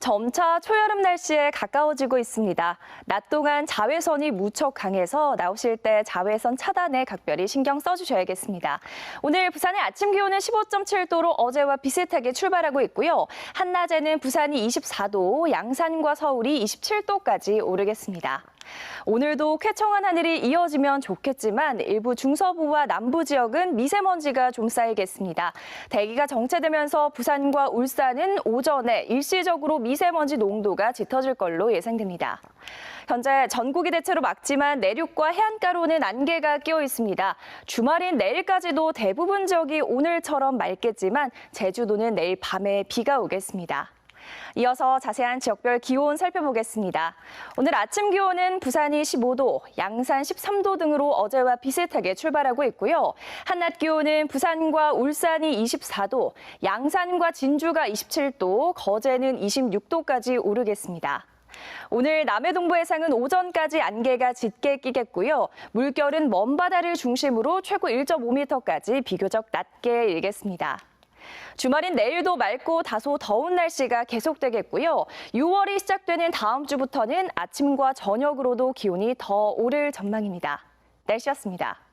점차 초여름 날씨에 가까워지고 있습니다. 낮 동안 자외선이 무척 강해서 나오실 때 자외선 차단에 각별히 신경 써주셔야겠습니다. 오늘 부산의 아침 기온은 15.7도로 어제와 비슷하게 출발하고 있고요. 한낮에는 부산이 24도, 양산과 서울이 27도까지 오르겠습니다. 오늘도 쾌청한 하늘이 이어지면 좋겠지만 일부 중서부와 남부 지역은 미세먼지가 좀 쌓이겠습니다. 대기가 정체되면서 부산과 울산은 오전에 일시적으로 미세먼지 농도가 짙어질 걸로 예상됩니다. 현재 전국이 대체로 맑지만 내륙과 해안가로는 안개가 끼어 있습니다. 주말인 내일까지도 대부분 지역이 오늘처럼 맑겠지만 제주도는 내일 밤에 비가 오겠습니다. 이어서 자세한 지역별 기온 살펴보겠습니다. 오늘 아침 기온은 부산이 15도, 양산 13도 등으로 어제와 비슷하게 출발하고 있고요. 한낮 기온은 부산과 울산이 24도, 양산과 진주가 27도, 거제는 26도까지 오르겠습니다. 오늘 남해 동부 해상은 오전까지 안개가 짙게 끼겠고요. 물결은 먼 바다를 중심으로 최고 1.5m까지 비교적 낮게 일겠습니다. 주말인 내일도 맑고 다소 더운 날씨가 계속되겠고요. 6월이 시작되는 다음 주부터는 아침과 저녁으로도 기온이 더 오를 전망입니다. 날씨였습니다.